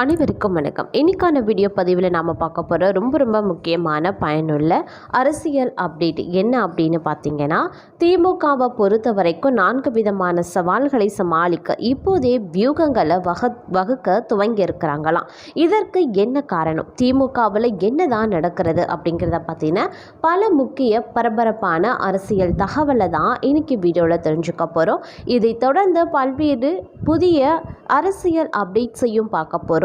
அனைவருக்கும் வணக்கம். இன்னைக்கான வீடியோ பதிவில் நாம் பார்க்க போகிற ரொம்ப ரொம்ப முக்கியமான பயனுள்ள அரசியல் அப்டேட் என்ன அப்படின்னு பார்த்தீங்கன்னா திமுகவை பொறுத்த வரைக்கும் நான்கு விதமான சவால்களை சமாளிக்க இப்போதே வியூகங்களை வக வகுக்க துவங்கி இருக்கிறாங்களாம். இதற்கு என்ன காரணம்? திமுகவில் என்னதான் நடக்கிறது அப்படிங்கிறத பார்த்தீங்கன்னா பல முக்கிய பரபரப்பான அரசியல் தகவலை தான் இன்னைக்கு வீடியோவில் தெரிஞ்சுக்க போகிறோம் இதை தொடர்ந்து பல்வேறு புதிய அரசியல் அப்டேட்ஸையும் பார்க்க போகிறோம்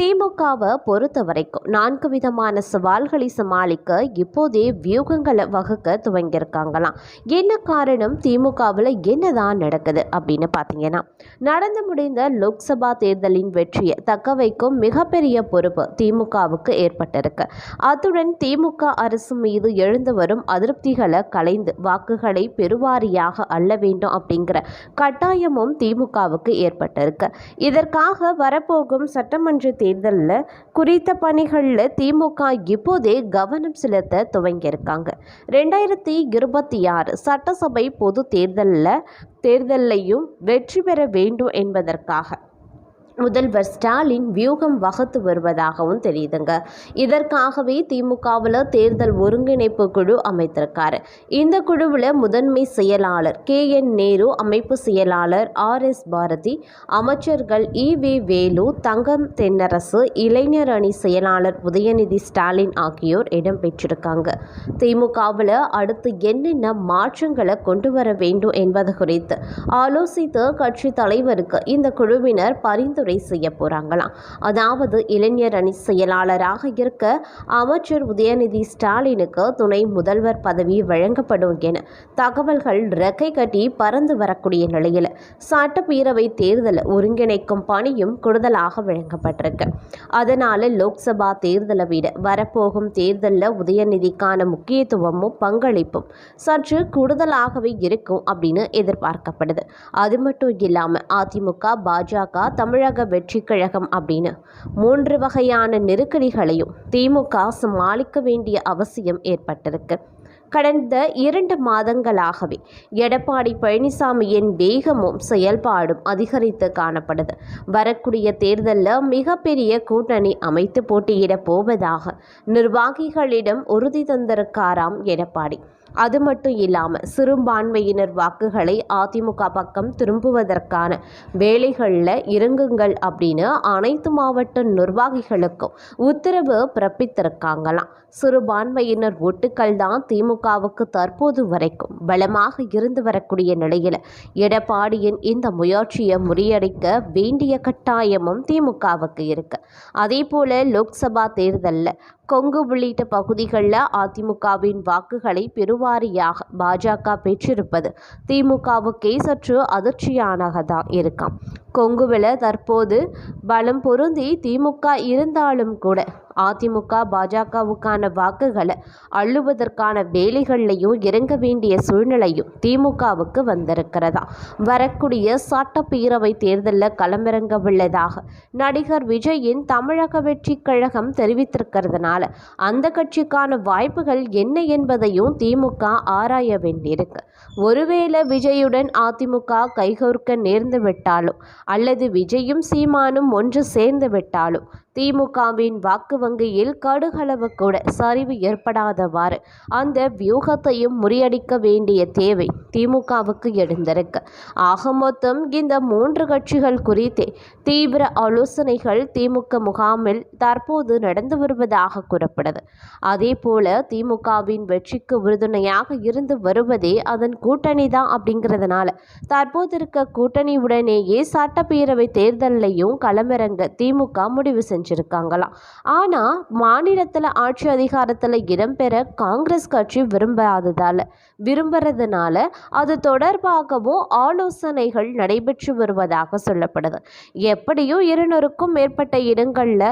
திமுகவை பொறுத்த வரைக்கும் நான்கு விதமான சவால்களை சமாளிக்க இப்போதே வியூகங்களை வகுக்க துவங்கியிருக்காங்களாம். என்ன காரணம்? திமுகவில் என்னதான் நடக்குது அப்படின்னு பார்த்தீங்கன்னா நடந்து முடிந்த லோக்சபா தேர்தலின் வெற்றியை தக்க வைக்கும் மிகப்பெரிய பொறுப்பு திமுகவுக்கு ஏற்பட்டிருக்கு. அத்துடன் திமுக அரசு மீது எழுந்து வரும் அதிருப்திகளை கலைந்து வாக்குகளை பெருவாரியாக அள்ள வேண்டும் அப்படிங்கிற கட்டாயமும் திமுகவுக்கு ஏற்பட்டிருக்கு. இதற்காக வரப்போகும் சட்டமன்ற தேர்தலில் குறித்த பணிகளில் திமுக இப்போதே கவனம் செலுத்த துவங்கியிருக்காங்க. ரெண்டாயிரத்தி இருபத்தி ஆறு சட்டசபை பொது தேர்தலில் தேர்தலையும் வெற்றி பெற வேண்டும் என்பதற்காக. முதல்வர் ஸ்டாலின் வியூகம் வகுத்து வருவதாகவும் தெரியுதுங்க. இதற்காகவே திமுகவில் தேர்தல் ஒருங்கிணைப்பு குழு அமைத்திருக்காரு. இந்த குழுவில் முதன்மை செயலாளர் கே. என். நேரு அமைப்பு செயலாளர் ஆர். எஸ். பாரதி அமைச்சர்கள் இ. வி. வேலு தங்கம் தென்னரசு இளைஞர் அணி செயலாளர் உதயநிதி ஸ்டாலின் ஆகியோர் இடம்பெற்றிருக்காங்க திமுகவில் அடுத்து என்னென்ன மாற்றங்களை கொண்டு வர வேண்டும் என்பது குறித்து ஆலோசித்து கட்சி தலைவருக்கு இந்த குழுவினர் பரிந்துரை பரிந்துரை செய்ய போகிறாங்களாம் அதாவது இளைஞர் அணி செயலாளராக இருக்க அமைச்சர் உதயநிதி ஸ்டாலினுக்கு துணை முதல்வர் பதவி வழங்கப்படும் என தகவல்கள் ரெக்கை கட்டி பறந்து வரக்கூடிய நிலையில் சட்டப்பேரவை தேர்தல் ஒருங்கிணைக்கும் பணியும் கூடுதலாக வழங்கப்பட்டிருக்கு. அதனால லோக்சபா தேர்தலை விட வரப்போகும் தேர்தலில் உதயநிதிக்கான முக்கியத்துவமும் பங்களிப்பும் சற்று கூடுதலாகவே இருக்கும் அப்படின்னு எதிர்பார்க்கப்படுது. அது மட்டும் இல்லாமல் அதிமுக பாஜக தமிழக தமிழக வெற்றி கழகம் அப்படின்னு. மூன்று வகையான நெருக்கடிகளையும் திமுக சமாளிக்க வேண்டிய அவசியம் ஏற்பட்டிருக்கு. கடந்த இரண்டு மாதங்களாகவே எடப்பாடி பழனிசாமியின் வேகமும் செயல்பாடும் அதிகரித்து காணப்படுது. வரக்கூடிய தேர்தலில் மிகப்பெரிய கூட்டணி அமைத்து போட்டியிட போவதாக நிர்வாகிகளிடம் உறுதி தந்திருக்காராம் எடப்பாடி. அது மட்டும் இல்லாமல் சிறுபான்மையினர் வாக்குகளை அதிமுக பக்கம் திரும்புவதற்கான வேலைகளில் இறங்குங்கள் அப்படின்னு அனைத்து மாவட்ட நிர்வாகிகளுக்கும் உத்தரவு பிறப்பித்திருக்காங்களாம். சிறுபான்மையினர் ஓட்டுக்கள் தான் திமுகவுக்கு தற்போது வரைக்கும் பலமாக இருந்து வரக்கூடிய நிலையில் எடப்பாடியின் இந்த முயற்சியை முறியடிக்க வேண்டிய கட்டாயமும் திமுகவுக்கு இருக்கு. அதே போல லோக்சபா தேர்தலில் கொங்கு உள்ளிட்ட பகுதிகளில் அதிமுகவின் வாக்குகளை பெருவாரியாக பாஜக பெற்றிருப்பது. திமுகவுக்கே சற்று அதிர்ச்சியானதாக இருக்காம். கொங்குவில் தற்போது பலம் பொருந்தி திமுக இருந்தாலும் கூட அதிமுக பாஜகவுக்கான வாக்குகளை அள்ளுவதற்கான வேலைகள்லையும் இறங்க வேண்டிய சூழ்நிலையும் திமுகவுக்கு வந்திருக்கிறதா? வரக்கூடிய சட்டப்பேரவை தேர்தலில் களமிறங்க உள்ளதாக நடிகர் விஜயின் தமிழக வெற்றி கழகம் தெரிவித்திருக்கிறதுனால அந்த கட்சிக்கான வாய்ப்புகள் என்ன என்பதையும் திமுக ஆராய வேண்டியிருக்கு. ஒருவேளை விஜயுடன் அதிமுக கைகோர்க்க நேர்ந்து விட்டாலும் அல்லது விஜயும் சீமானும் ஒன்று சேர்ந்து விட்டாலும் திமுகவின் வாக்கு வங்கியில் கடுகளவு கூட சரிவு ஏற்படாதவாறு அந்த வியூகத்தையும் முறியடிக்க வேண்டிய தேவை திமுகவுக்கு எழுந்திருக்கு. ஆக மொத்தம் இந்த மூன்று கட்சிகள் குறித்தே தீவிர ஆலோசனைகள் திமுக முகாமில் தற்போது நடந்து வருவதாக கூறப்படுது. அதே போல திமுகவின் வெற்றிக்கு உறுதுணையாக இருந்து வருவதே அதன் கூட்டணி தான் அப்படிங்கிறதுனால தற்போது இருக்க கூட்டணியுடனேயே சட்டப்பேரவை தேர்தலையும் களமிறங்க திமுக முடிவு செஞ்சு செஞ்சுருக்காங்களாம் ஆனால் மாநிலத்தில் ஆட்சி அதிகாரத்தில் இடம்பெற காங்கிரஸ் கட்சி விரும்பாததால் விரும்புறதுனால அது தொடர்பாகவும் ஆலோசனைகள் நடைபெற்று வருவதாக சொல்லப்படுது. எப்படியும் இருநூறுக்கும் மேற்பட்ட இடங்களில்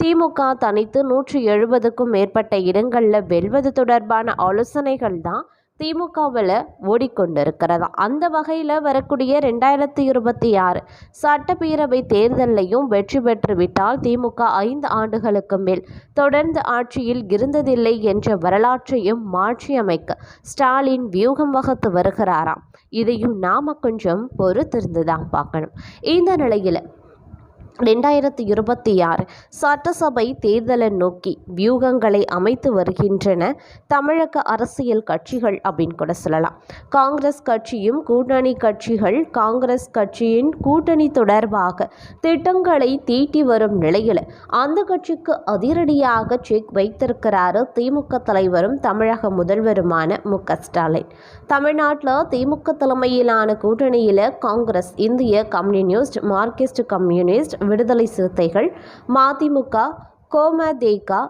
திமுக தனித்து நூற்றி எழுபதுக்கும் மேற்பட்ட இடங்களில் வெல்வது தொடர்பான ஆலோசனைகள் தான் திமுகவில் ஓடிக்கொண்டிருக்கிறதா அந்த வகையில் வரக்கூடிய ரெண்டாயிரத்தி இருபத்தி ஆறு சட்டப்பேரவை தேர்தலையும் வெற்றி பெற்றுவிட்டால் திமுக ஐந்து ஆண்டுகளுக்கு மேல் தொடர்ந்து ஆட்சியில் இருந்ததில்லை என்ற வரலாற்றையும் மாற்றியமைக்க ஸ்டாலின் வியூகம் வகுத்து வருகிறாராம். இதையும் நாம கொஞ்சம் பொறுத்திருந்து தான் பார்க்கணும். இந்த நிலையில் ரெண்டாயிரத்தி இருபத்தி ஆறு சட்டசபை தேர்தலை நோக்கி வியூகங்களை அமைத்து வருகின்றன. தமிழக அரசியல் கட்சிகள் அப்படின்னு கூட சொல்லலாம். காங்கிரஸ் கட்சியும் கூட்டணி கட்சிகள் காங்கிரஸ் கட்சியின் கூட்டணி தொடர்பாக திட்டங்களை தீட்டி வரும் நிலையில் அந்த கட்சிக்கு அதிரடியாக செக் வைத்திருக்கிறாரு திமுக தலைவரும் தமிழக முதல்வருமான மு ஸ்டாலின். தமிழ்நாட்டில் திமுக தலைமையிலான கூட்டணியில் காங்கிரஸ் இந்திய கம்யூனிஸ்ட் மார்க்சிஸ்ட் கம்யூனிஸ்ட் விடுதலை சிறுத்தைகள் மதிமுக கோமதேகா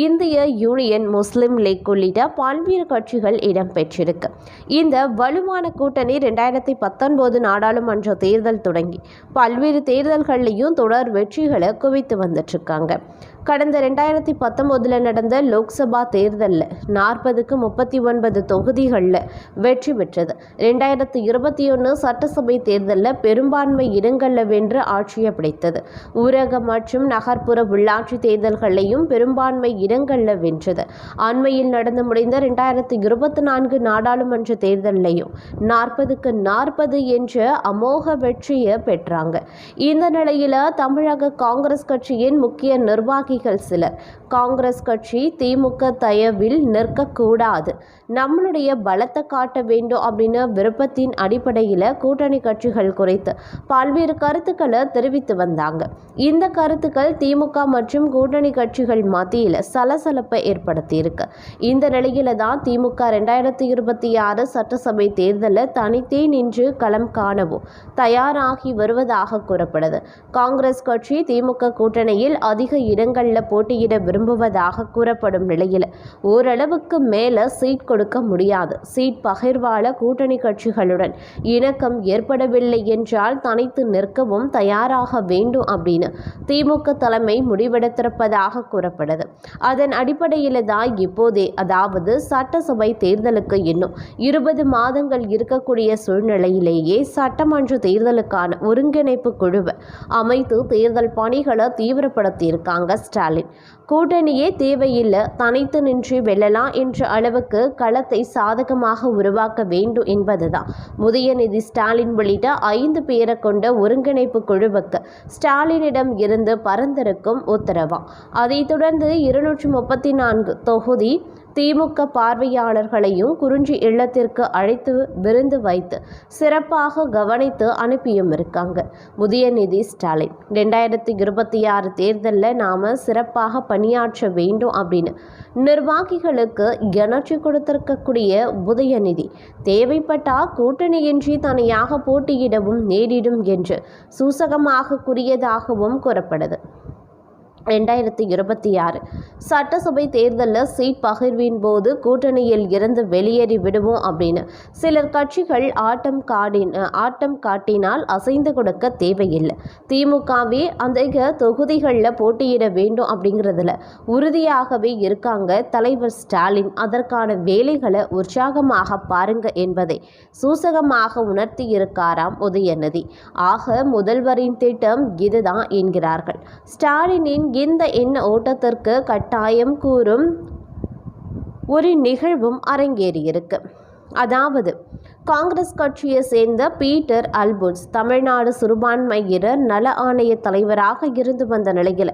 இந்திய யூனியன் முஸ்லிம் லீக் உள்ளிட்ட பல்வேறு கட்சிகள் இடம்பெற்றிருக்கு. இந்த வலுவான கூட்டணி ரெண்டாயிரத்தி பத்தொன்பது நாடாளுமன்ற தேர்தல் தொடங்கி பல்வேறு தேர்தல்கள்லையும் தொடர் வெற்றிகளை குவித்து வந்துட்டுருக்காங்க. கடந்த ரெண்டாயிரத்தி பத்தொம்போதில் நடந்த லோக்சபா தேர்தலில் நாற்பதுக்கு முப்பத்தி ஒன்பது தொகுதிகளில் வெற்றி பெற்றது. ரெண்டாயிரத்தி இருபத்தி ஒன்று சட்டசபை தேர்தலில் பெரும்பான்மை இடங்களில் வென்று ஆட்சியை பிடித்தது. ஊரக மற்றும் நகர்ப்புற உள்ளாட்சி தேர்தல்களையும் பெரும்பான்மை இடங்களில் வென்றது. அண்மையில் நடந்து முடிந்த ரெண்டாயிரத்தி இருபத்தி நான்கு நாடாளுமன்ற தேர்தலையும் நாற்பதுக்கு நாற்பது என்ற அமோக வெற்றியை பெற்றாங்க. இந்த நிலையில் தமிழக காங்கிரஸ் கட்சியின் முக்கிய நிர்வாகிகள் சிலர். காங்கிரஸ் கட்சி திமுக தயவில் நிற்கக்கூடாது. நம்மளுடைய பலத்தை காட்ட வேண்டும் அப்படின்னு விருப்பத்தின் அடிப்படையில் கூட்டணி கட்சிகள் குறித்து பல்வேறு கருத்துக்களை தெரிவித்து வந்தாங்க. இந்த கருத்துக்கள் திமுக மற்றும் கூட்டணி கட்சிகள் மத்தியில் சலசலப்பை ஏற்படுத்தியிருக்கு. இந்த நிலையில தான் திமுக ரெண்டாயிரத்தி இருபத்தி ஆறு சட்டசபை தேர்தலில் தனித்தே நின்று களம் காணவும் தயாராகி வருவதாக கூறப்படுது. காங்கிரஸ் கட்சி திமுக கூட்டணியில் அதிக இடங்களில் போட்டியிட விரும்புவதாக கூறப்படும் நிலையில் ஓரளவுக்கு மேலே சீட் கொடுக்க முடியாது. சீட் பகிர்வால கூட்டணி கட்சிகளுடன் இணக்கம் ஏற்படவில்லை என்றால் தனித்து நிற்கவும் தயாராக வேண்டும் அப்படின்னு திமுக தலைமை முடிவெடுத்திருப்பதாக கூறப்படுது. அதன் அடிப்படையில் தான் இப்போதே அதாவது சட்டசபை தேர்தலுக்கு இன்னும் இருபது மாதங்கள் இருக்கக்கூடிய சூழ்நிலையிலேயே சட்டமன்ற தேர்தலுக்கான ஒருங்கிணைப்பு குழுவை அமைத்து தேர்தல் பணிகளை தீவிரப்படுத்தியிருக்காங்க ஸ்டாலின். கூட்டணியே தேவையில்லை தனித்து நின்று வெல்லலாம் என்ற அளவுக்கு களத்தை சாதகமாக உருவாக்க வேண்டும் என்பதுதான். உதயநிதி ஸ்டாலின் உள்ளிட்ட ஐந்து பேரை கொண்ட ஒருங்கிணைப்பு குழுவுக்கு ஸ்டாலினிடம் இருந்து பரந்திருக்கும் உத்தரவா அதைத் தொடர்ந்து இருநூறு இருநூற்றி முப்பத்தி நான்கு தொகுதி திமுக பார்வையாளர்களையும் குறிஞ்சி இல்லத்திற்கு அழைத்து விருந்து வைத்து சிறப்பாக கவனித்து அனுப்பியும் இருக்காங்க. உதயநிதி ஸ்டாலின். ரெண்டாயிரத்தி இருபத்தி ஆறு தேர்தலில் நாம் சிறப்பாக பணியாற்ற வேண்டும் அப்படின்னு நிர்வாகிகளுக்கு எனர்ஜி கொடுத்திருக்கக்கூடிய உதயநிதி தேவைப்பட்டால் கூட்டணியின்றி தனியாக போட்டியிடவும் நேரிடும் என்று சூசகமாக கூறியதாகவும் கூறப்படுது. ரெண்டாயிரத்தி இருபத்தி ஆறு. சட்டசபை தேர்தலில் சீட் பகிர்வின் போது கூட்டணியில் இருந்து வெளியேறி விடுவோம் அப்படின்னு. சிலர் கட்சிகள் ஆட்டம் காடின் ஆட்டம் காட்டினால் அசைந்து கொடுக்க தேவையில்லை. திமுகவே அந்த தொகுதிகளில் போட்டியிட வேண்டும் அப்படிங்கிறதுல உறுதியாகவே இருக்காங்க தலைவர் ஸ்டாலின். அதற்கான வேலைகளை உற்சாகமாக பாருங்க என்பதை சூசகமாக உணர்த்தி இருக்காராம் உதயநிதி. ஆக முதல்வரின் திட்டம் இதுதான் என்கிறார்கள். ஸ்டாலினின் இந்த எண்ண ஓட்டத்திற்கு கட்டாயம் கூறும் ஒரு நிகழ்வும் அரங்கேறியிருக்கு. அதாவது காங்கிரஸ் கட்சியை சேர்ந்த பீட்டர் அல்புட்ஸ் தமிழ்நாடு சிறுபான்மையினர் நல ஆணைய தலைவராக இருந்து வந்த நிலையில்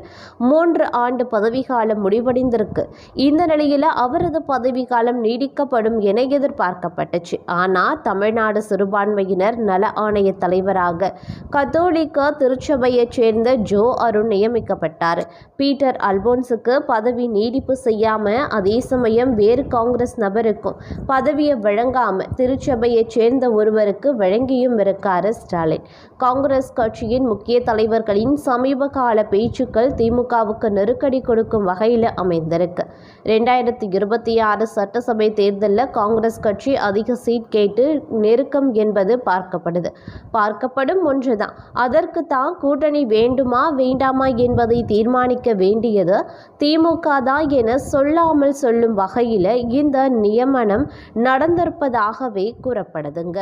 மூன்று ஆண்டு பதவிக்காலம் முடிவடைந்திருக்கு. இந்த நிலையில் அவரது பதவிக்காலம் நீடிக்கப்படும் என எதிர்பார்க்கப்பட்டுச்சு. ஆனால் தமிழ்நாடு சிறுபான்மையினர் நல ஆணைய தலைவராக கத்தோலிக்க திருச்சபையைச் சேர்ந்த ஜோ அருண் நியமிக்கப்பட்டார். பீட்டர் அல்போன்ஸுக்கு பதவி நீடிப்பு செய்யாமல் அதே சமயம் வேறு காங்கிரஸ் நபருக்கும் பதவியை வழங்காமல் திருச்சபையை கட்சியைச் சேர்ந்த ஒருவருக்கு வழங்கியும் இருக்கார் ஸ்டாலின். காங்கிரஸ் கட்சியின் முக்கிய தலைவர்களின் சமீப கால பேச்சுக்கள் திமுகவுக்கு நெருக்கடி கொடுக்கும் வகையில் அமைந்திருக்கு. ரெண்டாயிரத்தி இருபத்தி ஆறு சட்டசபை தேர்தலில் காங்கிரஸ் கட்சி அதிக சீட் கேட்டு நெருக்கம் என்பது பார்க்கப்படுது. பார்க்கப்படும் ஒன்றுதான். அதற்கு தான் கூட்டணி வேண்டுமா வேண்டாமா என்பதை தீர்மானிக்க வேண்டியது திமுக தான் என சொல்லாமல் சொல்லும் வகையில் இந்த நியமனம் நடந்திருப்பதாகவே கூறப்படுதுங்க